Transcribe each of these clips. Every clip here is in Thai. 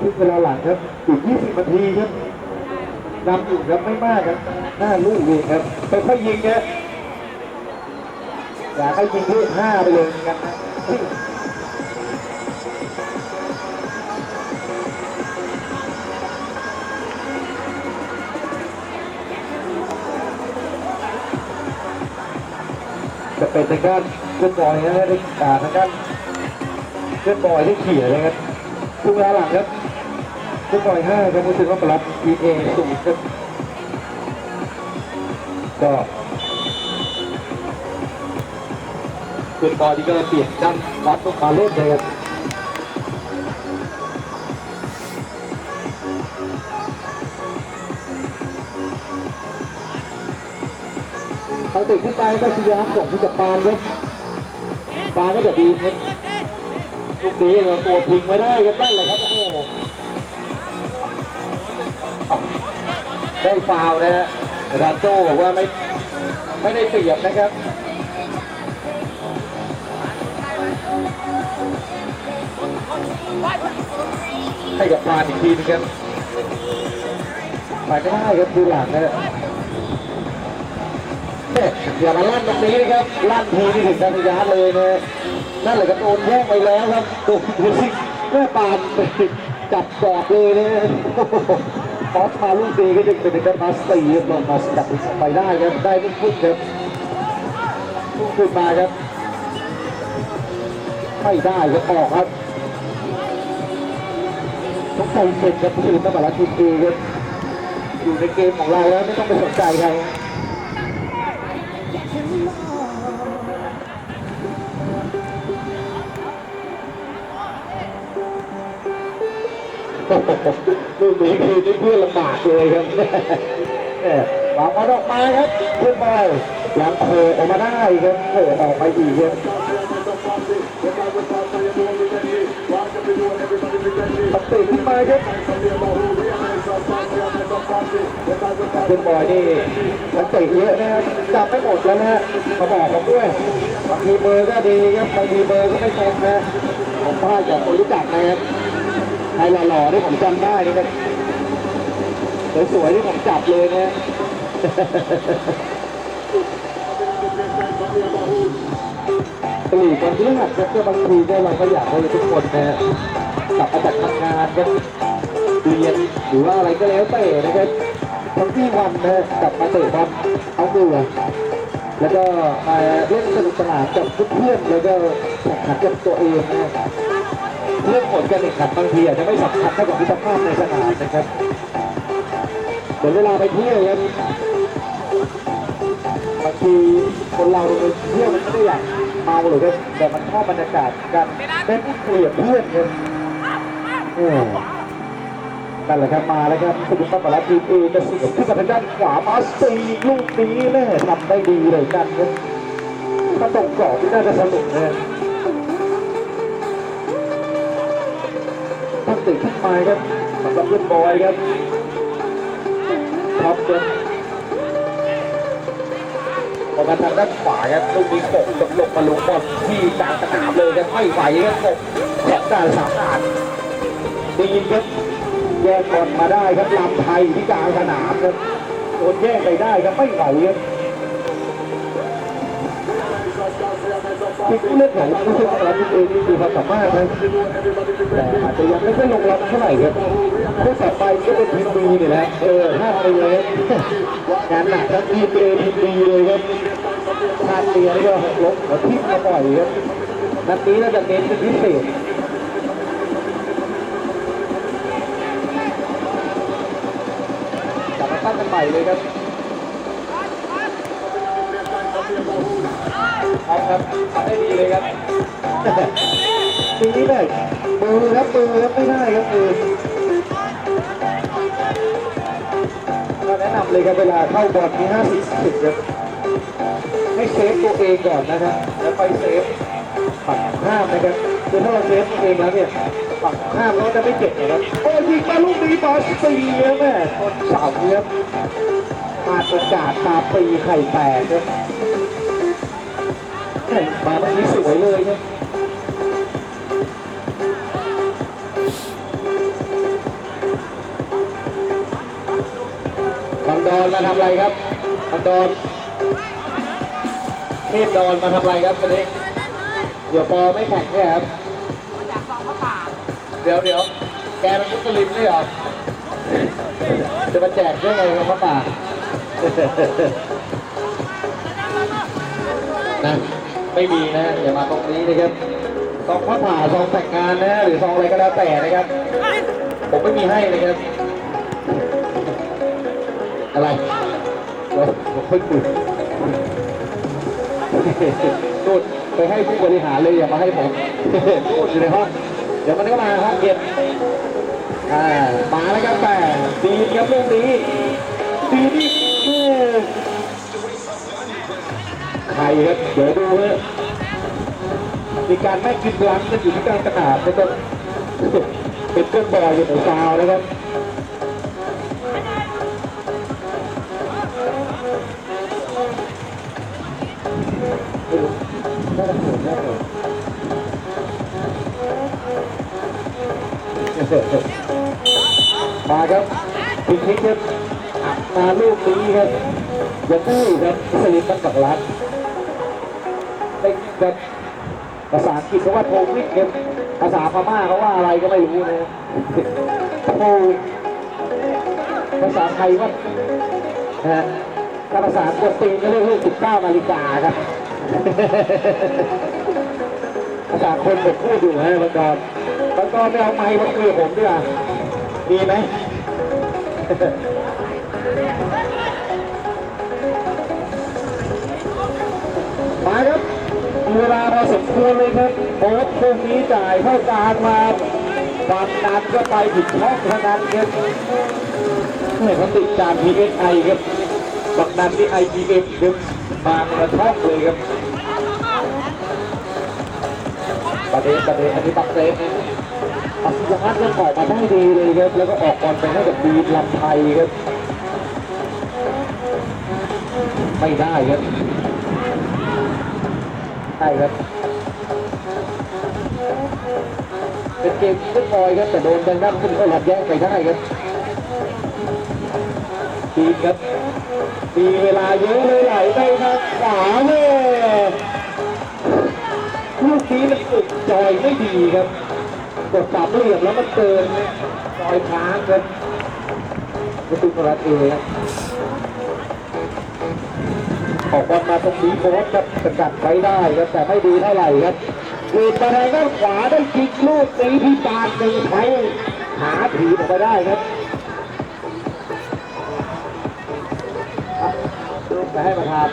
ครึ่งเวลาหลังครับอีก 20นาทีครับนำอยู่ครับไม่มากครับหน้าลูกเองครับค่อยยิงครับอยากให้ยิงลูกห้าไปเลยกันนะจะเป็นทางด้านเพื่อนบอยนะฮะได้อ่าทางด้านเพื่อนบอยได้เขี่ยเลยครับครึ่งเวลาหลังครับ เพื่อนบอยห้าครับมุสิวัปรับทีเอสูงครับก็คุณบอลที่ก็เปลี่ยนด้านวัดลงมาเล่นเลยครับเขาติดขึ้นไปก็พยายามส่งที่จะปานครับปานก็จะดีครับลูกนี้เราตัวพิงไว้ได้ครับนั่นแหละครับโอ้ ได้ฟาวนะฮะราโจ้บอกว่าไม่ไม่ได้เปรียบนะครับให้กับปานอีกทีนึงครับไปไม่ได้ครับดูหลังนะอย่ามาลั่นตรงนี้นะครับลั่นทีนี่ถึงกันยาเลยนะนั่นแหละครับโดนแย่งไปแล้วครับดูดูสิแม่ปานไปจับกอดเลยนะ บอสมาลูกดีก็จะเป็นการมาสตีครับลงมาสกัดไปได้ครับได้ลูกพุ่งครับพุ่งขึ้นมาครับไม่ได้ครับออกครับต้องใจเสร็จครับคือตั้งแต่ละทีมเอครับอยู่ในเกมของเราแล้วไม่ต้องไปสนใจใคร ลูกนี้คือเพื่อนลำบากเลยครับเอ่อวางบอลออกมาครับขึ้นไปยังโผล่ออกมาได้ครับโผล่ออกไปอีกครับตัดติดขึ้นไปครับคุณบอยนี่มันเตะเยอะนะครับจับไม่หมดแล้วนะฮะมาบอกผมด้วยบางทีเบอร์ก็ดีครับบางทีเบอร์ก็ไม่ตรงนะผมพลาดจากคนรู้จักนะครับ รหล่อๆที่ผมจำได้นี่ครับสวยๆที่ผมจับเลยนะปลีกวันพฤหัสครับก็บางทีเนี่ยเราก็อยากให้ทุกคนนะกลับมาจากทำงานกันเรียนหรือว่าอะไรก็แล้วแต่นะครับทั้งที่วันนะกลับมาเตะบอลเอาเบื่อแล้วก็มาเล่นสนุกสนานกับเพื่อนๆแล้วก็แข่งขันกับตัวเองนะ เรื่องผลการแข่งขันบางทีอาจจะไม่สำคัญเท่ากับมิตรภาพในสนามนะครับเดี๋ยวเวลาไปเที่ยวครับบางทีคนเราไปเที่ยวมันไม่ได้อยากเมาหรอกครับแต่มันชอบบรรยากาศการได้พูดคุยกับเพื่อนครับโอ้นั่นแหละครับมาแล้วครับสุภาพบรัตทีมเอจะสวนขึ้นมาทางด้านขวามาสตีลูกนี้แม่ทำได้ดีเลยกันครับถ้าตกกรอบที่น่าจะสนุกนะตั้ ติดขึ้นมาครับสำหรับเพื่อนบอยครับครับครับออกมาทางด้านขวาครับลูกนี้ตกจนลงมาลงบอลที่กลางสนามเลยครับไม่ไหวครับตกแขนด้านสามด้านดีครับแย่งบอลมาได้ครับลำไทยที่กลางสนามครับโดนแย่งไปได้ครับไม่ไหวครับ คือผู้เล่นของผู้เล่นของเราเองนี่คือความสามารถนะแต่อาจจะยังไม่ค่อยลงล็อกเท่าไหร่ครับคู่ต่อไปก็เป็นทีมบีนี่แหละเออห้าไปเลยงานหนักครับทีมเอทีมบีเลยครับพลาดเตียนี่ก็หกล้มหัวทิ่มมาบ่อยครับนัดนี้น่าจะเน้นเป็นพิเศษกลับมาตั้งกันใหม่เลยครับ ครับครับทำได้ดีเลยครับปีนี้เลยมือครับมือครับไม่ได้ครับมือเราแนะนำเลยครับเวลาเข้าบอลมีห้าสิบสิบครับให้เซฟตัวเองก่อนนะครับแล้วไปเซฟฝั่งข้ามนะครับคือถ้าเราเซฟตัวเองแล้วเนี่ยฝั่งข้ามเราก็จะไม่เจ็บนะครับโอ้ยิงมาลูกนี้บอลตีครับแม่คนเสาครับมาดโอกาสตาปีไข่แตกครับแมาเมื่อกี้สวยเลยนะบังดอนมาทำอะไรครับบังดอนเทพดอนมาทำอะไรครับตอนนี้เดี๋ยวปอไม่แข็งแค่ครับเดี๋ยวเดี๋ยวแกเป็นมุสลิมเลยเหรอจะมาแจกได้ไงครับพ่เปล่านะ ไม่มีนะอย่ามาตรงนี้นะครับซองผ้าผ่าซองแต่งงานนะหรือซองอะไรก็แล้วแต่นะครับ ผมไม่มีให้นะครับ อะไรเดี๋ยวผมค่อยคุยนู่นไปให้ผู้บริหารเลยอย่ามาให้ผมนู่นอยู่ในห้องเดี๋ยวมันก็มาห้องเย็นอ่ามาแล้วครับแต่ดีครับลูกนี้ดีนี่ ใครครับ เดี๋ยวดูฮะมีการแม่กินล้างกันอยู่ที่กลางกระดาษนะครับเป็นเครื่องบอยอยู่ในซาวนะครับมาครับพิชิตครับมาลูกนี้ครับยังได้ครับสลิปมันปักรัด เป็นแบภาษาอังกฤษเขาว่าโทวิกครับภาษาพม่าเขาว่าอะไรก็ไม่รู้นะโทภาษาไทยว่านะถ้าภาษากวนตีนก็เรียกว่า19นาฬิกาครับ ภาษาคนผมพูดอยู่ฮะบางกอนบางกอนไม่เอาไม้มาคุยกับผมด้วยอะดีไหมมาครับ มีเวลาพอสมควรเลยครับโค้ชพวกนี้จ่ายเข้ากลางมาฝั่งนั้นก็ไปผิดช่องเท่านั้นครับเมื่อเขาติดจาน PSI ครับฝั่งนั้นนี่ IBM ครับมาคนละช่องเลยครับประเด็นประเด็นอันนี้ปักเซฟปักยาร์ยังออกมาได้ดีเลยครับ แล้วก็ออกบอลไปให้กับบีลำไทยครับ ไม่ได้ครับ ได้ครับ เป็นเกมที่ฟุตบอลครับแต่โดนทางด้านขึ้นเขาหลับแย่งไปได้ครับทีครับมีเวลาเยอะเลยไหลไปทางขวาเลยลูกนี้มันอุกจอยไม่ดีครับกดสามเหลี่ยมแล้วมันเกินจอยค้างครับประตูประตูครับ ออกบอลมาตรงนี้โค้ชครับสกัดไว้ได้ครับแต่ไม่ดีเท่าไหร่ครับหลุดมาทางด้านขวาได้จิกลูกนี้ที่ปานหนึ่งไทยหาถีบออกมาได้ครับลูกจะให้มาทำ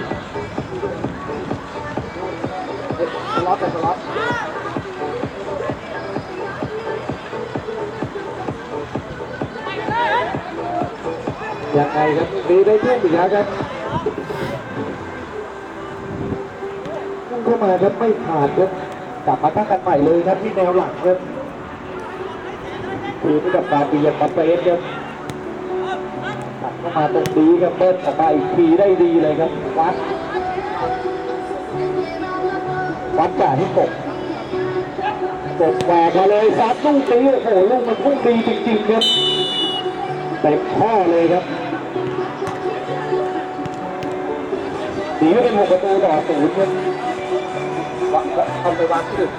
สล็อตแต่สล็อตยังไงครับดีได้ช่วงอีกแล้วครับพุ่งเข้า มาครับไม่ผ่านครับกลับมาตั้งกันใหม่เลยครับที่แนวหลังครับคือที่กับการปียงมาเฟสครับตัดเข้ามาตรงนี้ครับเบิ้ลออกมาอีกทีได้ดีเลยครับวัดวัดจ่ายที่กบกบแหวกมาเลยซัดลูกตีโอ้โหลูกมันพุ่งดีจริงๆครับเต็มข้อเลยครับดีก็เป็นหกประตูต่อศูนย์ครับ วางทำไปวางที่อื่น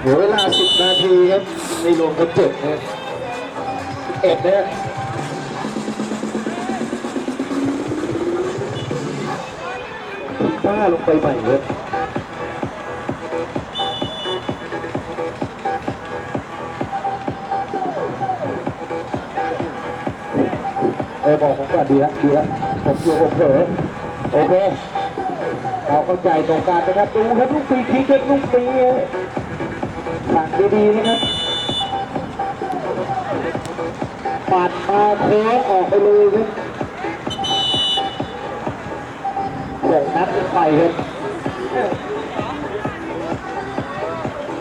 เหลือเวลา 10 นาทีครับ ในรวมคนเจ็บนะครับเอ็ดนี่ย้าลงไปใหม่เลยเออบอกผมก่อนดีแล้วดีแล้วผมอยู่ผมเผลอโอเคเราเข้าใจตรงกันนะครับดูครับลูกฟรีคิกครับลูกฟรีสั่งดีๆนะครับปัดมาโค้งออกไปเลยครับ ไปครับ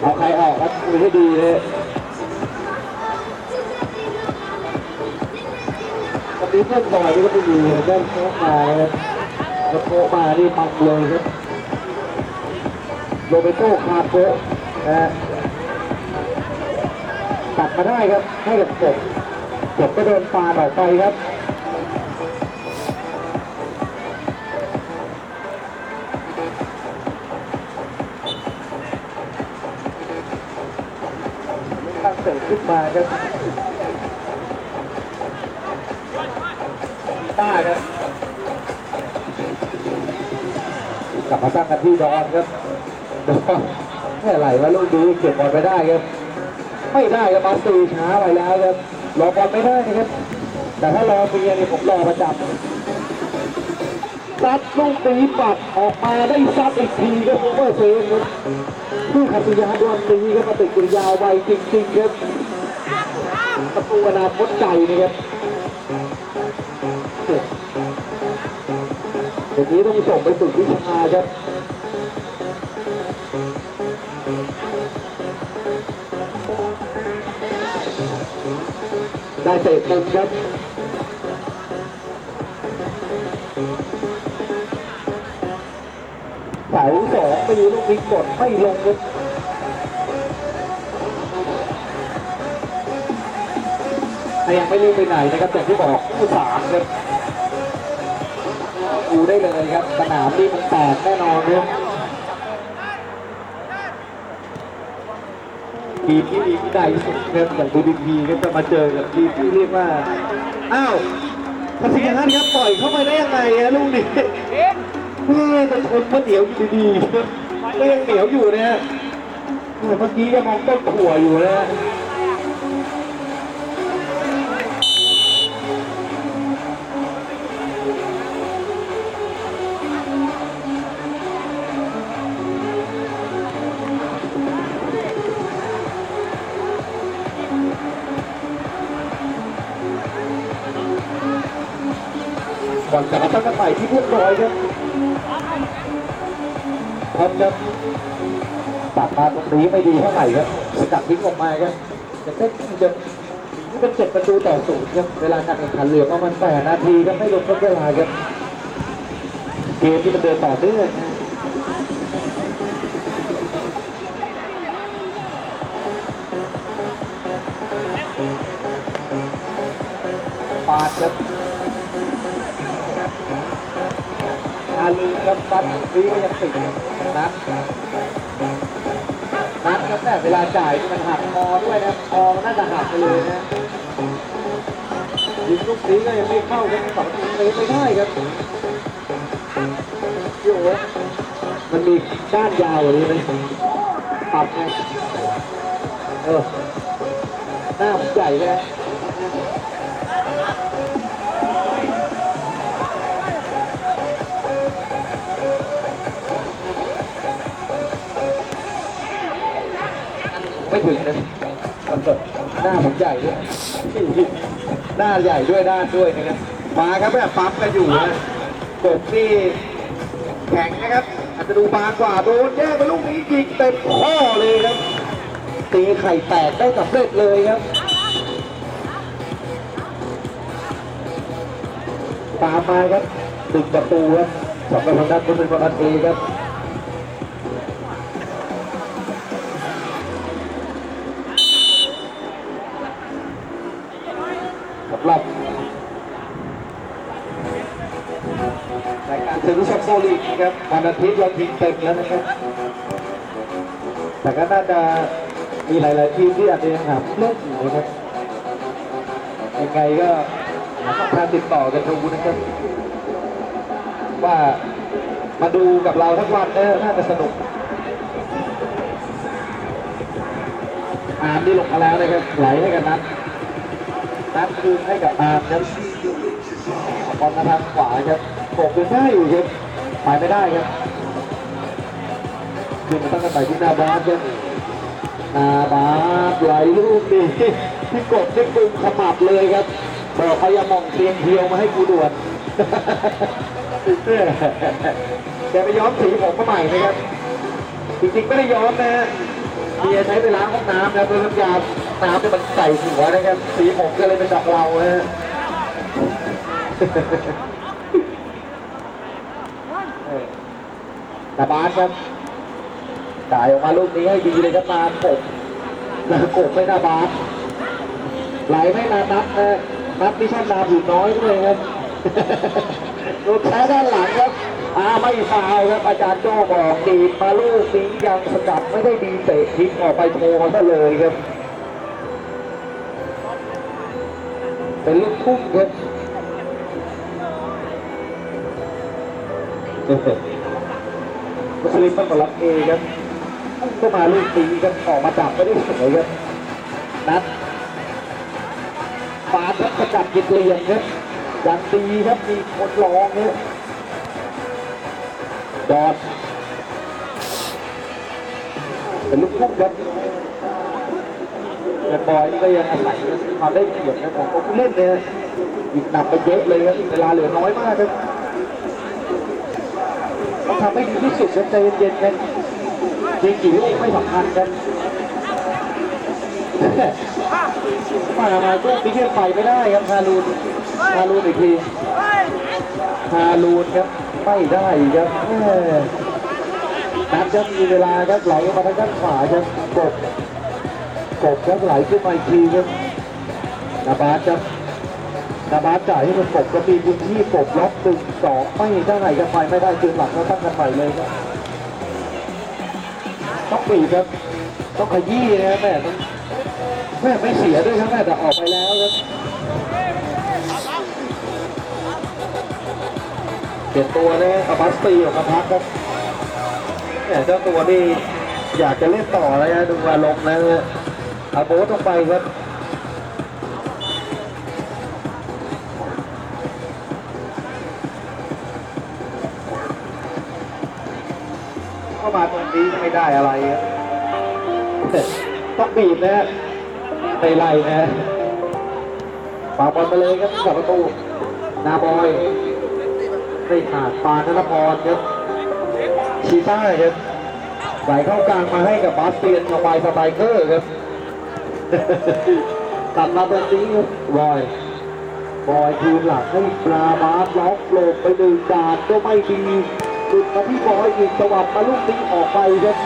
เอาใครออกครับดูให้ดีเลยตอนนี้เพื่อนบอยนี่ก็ไม่ดีได้โค้งมาครับแล้วโค้มานี่ปักเลยครับโรเบโต้คาโปะนะตัดมาได้ครับให้กับกบกบก็เดินปาดออไปครับ ที่ดอนครับดอนไม่อะไรวะลูกดีเก็บบอลไปได้ครับ ไม่ได้ครับมาตีช้าไปแล้วครับรอบอลไม่ได้นะครับ แต่ถ้ารอเบียนี่ผมรอประจำซัดลูกตีปัดออกมาได้ซัดอีกทีครับเมื่อเซนครับผู้ขัตยาดวงตีครับปฏิดกิริยาวไวจริงๆครับประตูอนาคตใจนะครับเดี๋ยวนี้ต้องส่งไปสู่วิชาครับ ได้เตะมุมครับเสาสองไปอยู่ลูกนี้กดไม่ลงครับแต่ยังไม่รีบไปไหนนะครับอย่ที่บอกคู่สามครับดูได้เลยครับสนามนี้มันแตกแน่นอนครับ ทีมที่มีที่ได้ที่สุดครับอย่างบูดีพีก็จะมาเจอกับทีมที่เรียกว่าอ้าวพัทยาครับปล่อยเข้าไปได้ยังไงฮะลูกนี้เพื่อจะชนมะเหนียวอยู่ดีๆก็ยังเหนียวอยู่นะฮะเมื่อกี้ยังมองต้นขัวอยู่นะฮะ ก่อนจะมาตั้งกันใหม่ที่เรียบร้อยครับพร้อมครับตัดมาตรงนี้ไม่ดีเท่าไหร่ครับสกัดทิ้งออกมาครับจะเต้นจะนี่เป็นเจ็ดประตูต่อศูนย์ครับเวลาการแข่งขันเหลือประมาณแปดนาทีครับไม่ลงทดเวลาครับเกมที่มันเดินต่อเนื่องปาดครับาลีครับบัตรฟรีก็ยังติดนัดนัดครับแต่เวลาจ่ายมันหักคอด้วยนะคอน่าจะหักไปเลยนะยิงลูกนี้ก็ยังไม่เข้าครับสองทีไม่ได้ครับพี่โอ๊ตมันมีก้านยาวกว่านี้ไหมปรับไงเออหน้าผมใหญ่เลย ไม่ถึงนะมันแบบหน้าผมใหญ่ด้วยหน้าใหญ่ด้วยด้าด้วยนะครับมาครับแบบปั๊มกันอยู่นะกบนี่แข็งนะครับ อาจจะดูบางกว่าโดนแย่งไปลูกนี้ยิงเต็มข้อเลยครับตีไข่แตกได้สำเร็จเลยครับตามมาครับตึกประตูครับสำหรับทางด้านคุณเป็นคนอันเอครับายการเซรุซัปโซลีกนะครับวันอาทิตย์เราทีมเต็มแล้วนะครับ แต่ก็น่าจะมีหลาย ๆ ทีมที่อาจจะยังหาเล่นอยู่นะครับยังไงก็หาช่องทางติดต่อกันดูนะครับ ว่ามาดูกับเราทั้งวันเนี่ยน่าจะสนุกอาร์มนี่ลงมาแล้วนะครับไหลให้กันนัดนัดคืนให้กับอาร์มครับบอลมาทางขวาครับ โขกยังได้อยู่ครับไปไม่ได้ครับคืนมาตั้งกันไปที่หน้าบาสครับหน้าบาสไหลลูกดีที่กดที่กลุ่มขมับเลยครับบอกเขายามองเตียงเทียวมาให้กูด่วนแกไปย้อมสีผมมาใหม่นะครับ จริงๆไม่ได้ย้อมนะฮะเมียใช้ไปล้างห้องน้ำนะเพื่อน้ำยาน้ำเนี่ยมันใส่หัวนะครับ สีผมก็เลยเป็นดอกเราฮะ เออ นาบาสครับจ่ายออกมาลูกนี้ให้ดีเลยครับนานกบนานกบไม่นาบาสไหลไม่นานับนะนับที่ช่องนาอยู่น้อยด้วยครับลูกแพ้ด้านหลังครับอาไม่ฟาวครับอาจารย์โจ้บอกดีมาลูกนี้ยังสกัดไม่ได้ดีเตะทิ้งออกไปโทรซะเลยครับ เป็นลูกทุ่งครับ มุสลิมมันก็รับเอครับพุ่งเข้ามาลูกตีครับออกมาจับไม่ได้สวยครับนัดปาดครับสกัดกิดเลียมครับย่างดีครับมีคนรองเนี่ยจอดเป็นลูกทุ่งครับแต่บอยนี่ก็ยังอาศัยความได้เปรียบนะของผู้เล่นเนี่ยอีกหนักไปเยอะเลยครับเวลาเหลือน้อยมากครับต้อง ทำให้ดีที่สุดครับใจเย็นๆกันจริงกี่ลูกไม่สำคัญกันมามาตู้ปีเทียไปไม่ได้ครับฮารูนฮารูนอีกทีฮารูนครับไม่ได้ครับนัดครับมีเวลาครับไหลมาทางด้านขวาครับกดกบครับไหลขึ้นมาอีกทีครับนาบาสครับ นาบาสจ่ายให้มันกบก็มีพื้นที่ปกล็อกหนึ่งสองไม่ได้ครับไปไม่ได้จึงหลังแล้วตั้งกันใหม่เลยครับต้องปีครับ ต้องขยี้นะครับแม่แม่ไม่เสียด้วยครับแม่แต่ออกไปแล้วครับเปลี่ยนตัวนะอาบัสตีออกมาพักครับเนี่ยเจ้าตัวนี่อยากจะเล่นต่อแล้วนะดูอารมณ์แล้วนะอาโบ๊ทลงไปครับ ได้อะไรต้องบีบนะฮะไม่ไล่นะฝากบอลไปเลยครับกับประตูนาบอยไม่ขาดปานธนพรครับชีต้าครับไหลเข้ากลางมาให้กับบาสเตียนกับไวสไตรเกอร์ครับตัดมาตรงนี้ครับบอยบอยคืนหลังให้ปลาบาสล็อกโลกไปหนึ่งดาดก็ไม่ดี หลุดมาที่บอยอีกจังหวะมาลูกนี้ออกไปครับ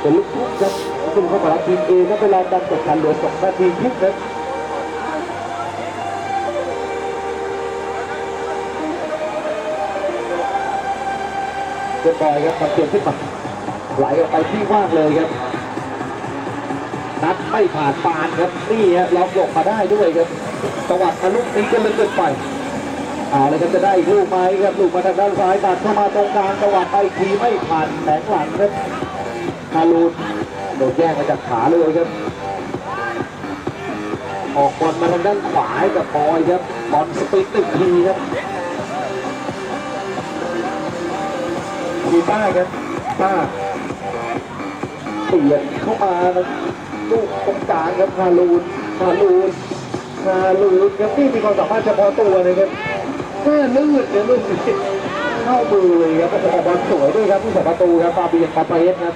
เป็นลูกทุ่งครับซึ่งเข้ามารับทีมเอก็ไปรอการแข่งขันเหลือสองนาทีครึ่งครับเรียบร้อยครับมาเปลี่ยนขึ้นมาไหลออกไปที่ว่างเลยครับ นัดไม่ผ่านปานครับ นี่ฮะล็อกหลบมาได้ด้วยครับจังหวัดมาลูกนี้ก็เลยเกินไป เอาเลยครับจะได้อีกลูกไหมครับลูกมาทางด้านซ้ายตัดเข้ามาตรงกลางจังหวัดไปทีไม่ผ่านแสงหลังครับฮารูนโดนแย่งมาจากขาเลยครับ ออกบอลมาทางด้านขวาให้กับบอยครับบอลสปินหนึ่งทีครับมีป้าครับป้าเปลี่ยนเข้ามาลูกตรงกลางครับฮาลูนฮาลูนฮาลูนครับนี่มีความสามารถเฉพาะตัวเลยครับ แม่ลื่นเนี่ยลูกนี้เข้ามือเลยครับบอลสวยด้วยครับผู้สาประตูครับฟาเบียนคาเปรสครับ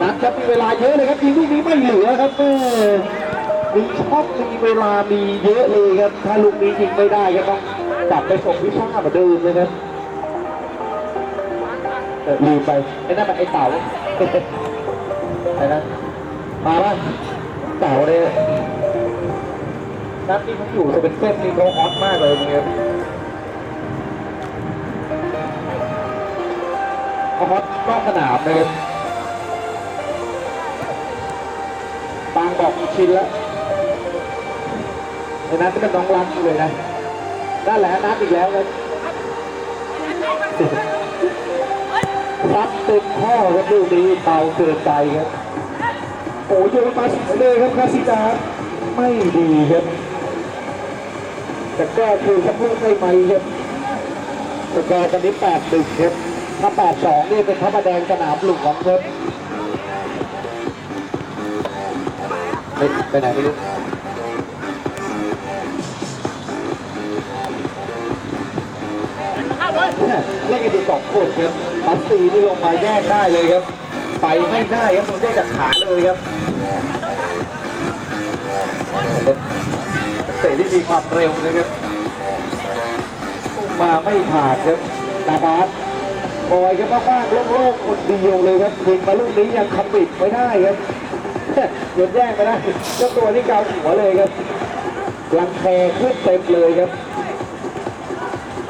นัดครับมีเวลาเยอะเลยครับยิงลูกนี้ไม่เหลือครับแม่มีช็อตมีเวลามีเยอะเลยครับ ถ้าลูกนี้ยิงไม่ได้ก็ต้องกลับไปส่งวิชาเหมือนเดิมเลยครับลืมไปไอ้นั่นมันไอ้เต่าไอ้นั่นมาป่ะเต่าเนี่ย นัดที่เขาอยู่จะเป็นเส้นนี่เขาฮอตมากเลยมึงเนี่ยเขาฮอตนอกสนามเลยบางบอกมีชินแล้วไอ้นัทที่เป็นน้องรักเลยนะนั่นแหละนัดอีกแล้วเลยรับเต็มข้อครับลูกนี้เบาเกินไปครับโอ้ยโยนมาสวยเลยครับคาซิดาไม่ดีครับ จะแก้คือสักลูกได้ไหมครับสกอร์ตอนนี้แปดหนึ่งครับถ้าแปดสองนี่เป็นพระประแดงสนามหลวงครับไปไปไหนไม่รู้เล่นกันอยู่สองคนครับปัสซีนี่ลงมาแยกได้เลยครับ ไปไม่ได้ครับมันได้จากขาเลยครับ ตะที่มีความเร็วนะครับ มาไม่ผ่านครับนาบาสบอยครับว่างๆโล่งๆคนเดียวเลยครับยิงมาลูกนี้ยังคำปิดไม่ได้ครับโดแย่งไปได้เจ้าตัวนี่เกาหัวเลยครับรังแคขึ้นเต็มเลยครับ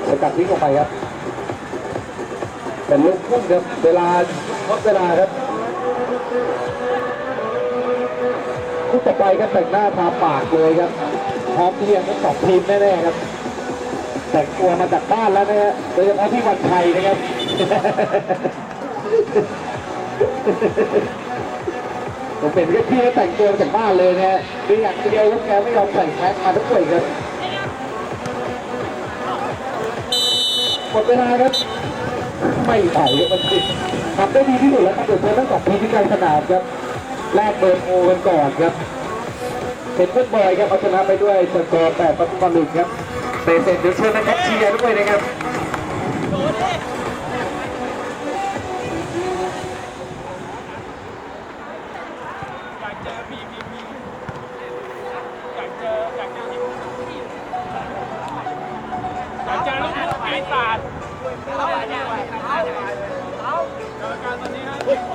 สกัดทิ้งออกไปครับเป็นลูกพุ่งครับเวลาทดเวลาครับคู่ต่อไปครับแต่งหน้าทาปากเลยครับ พร้อมที่จะทั้งสองทีมแน่ๆครับ แต่งตัวมาจากบ้านแล้วนะฮะโดยเฉพาะที่วันชัยนะครับผมเป็นแค่พี่แต่งตัวจากบ้านเลยนะฮะคืออย่างเดียวก็แกไม่ยอมใส่แมสมาทุกคนครับหมดเวลาครับไม่ไหวครับมันติดทำได้ดีที่สุดแล้วครับเดี๋ยวเจอทั้งสองทีมที่กลางสนามครับแลกเบอร์โทรกันก่อนครับ เป็นเพื่อนบอยครับเอาชนะไปด้วยสกอร์8ประตูต่อหนึ่งครับเตะเสร็จเดี๋ยวเชิญนะครับเชียร์ด้วยนะครับ